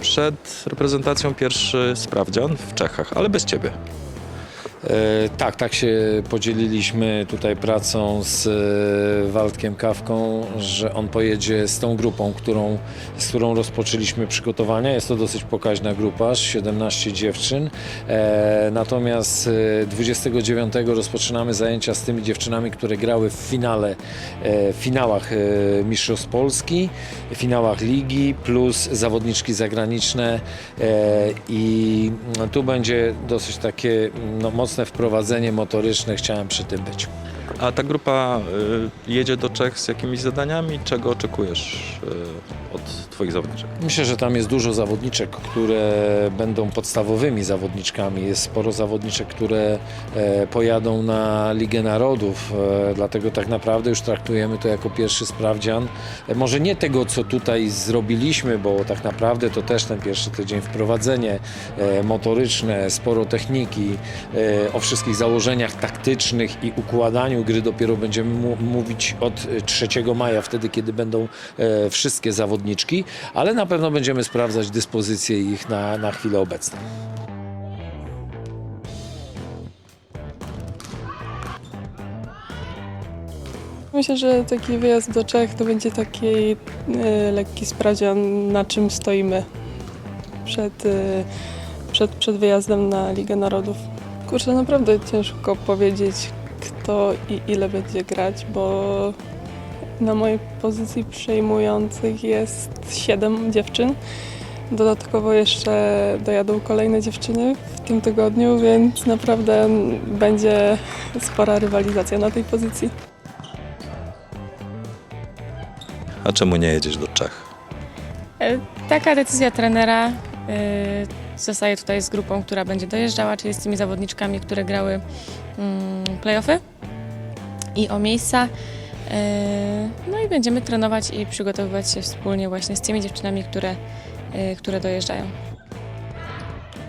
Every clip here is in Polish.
przed reprezentacją pierwszy sprawdzian w Czechach, ale bez ciebie. E, Tak, tak się podzieliliśmy tutaj pracą z e, Waldkiem Kawką, że on pojedzie z tą grupą, którą, z którą rozpoczęliśmy przygotowania. Jest to dosyć pokaźna grupa, 17 dziewczyn. E, Natomiast e, 29 rozpoczynamy zajęcia z tymi dziewczynami, które grały w finale, w finałach Mistrzostw Polski, w finałach ligi, plus zawodniczki zagraniczne i tu będzie dosyć takie no, mocne wprowadzenie motoryczne, chciałem przy tym być. A ta grupa y, jedzie do Czech z jakimiś zadaniami? Czego oczekujesz y, od twoich zawodniczek? Myślę, że tam jest dużo zawodniczek, które będą podstawowymi zawodniczkami. Jest sporo zawodniczek, które e, pojadą na Ligę Narodów, e, dlatego tak naprawdę już traktujemy to jako pierwszy sprawdzian. E, może nie tego, co tutaj zrobiliśmy, bo tak naprawdę to też ten pierwszy tydzień wprowadzenie motoryczne, sporo techniki, o wszystkich założeniach taktycznych i układaniu gry dopiero będziemy mówić od e, 3 maja, wtedy kiedy będą e, wszystkie zawodniczki, ale na pewno będziemy sprawdzać dyspozycję ich na, na chwilę obecną. Myślę, że taki wyjazd do Czech to będzie taki e, lekki sprawdzian, na czym stoimy przed, e, przed, przed wyjazdem na Ligę Narodów. Kurczę, naprawdę ciężko powiedzieć, kto i ile będzie grać, bo na mojej pozycji przejmujących jest siedem dziewczyn. Dodatkowo jeszcze dojadą kolejne dziewczyny w tym tygodniu, więc naprawdę będzie spora rywalizacja na tej pozycji. A czemu nie jedziesz do Czech? E, Taka decyzja trenera. e, Zostaje tutaj z grupą, która będzie dojeżdżała, czyli z tymi zawodniczkami, które grały mm, playoffy i o miejsca. E, No i będziemy trenować i przygotowywać się wspólnie właśnie z tymi dziewczynami, które, e, które dojeżdżają.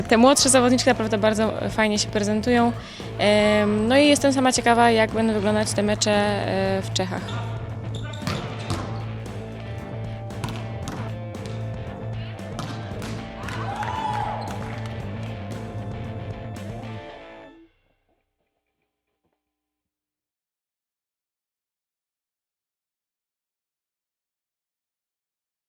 Te młodsze zawodniczki naprawdę bardzo fajnie się prezentują. E, No i jestem sama ciekawa, jak będą wyglądać te mecze w Czechach.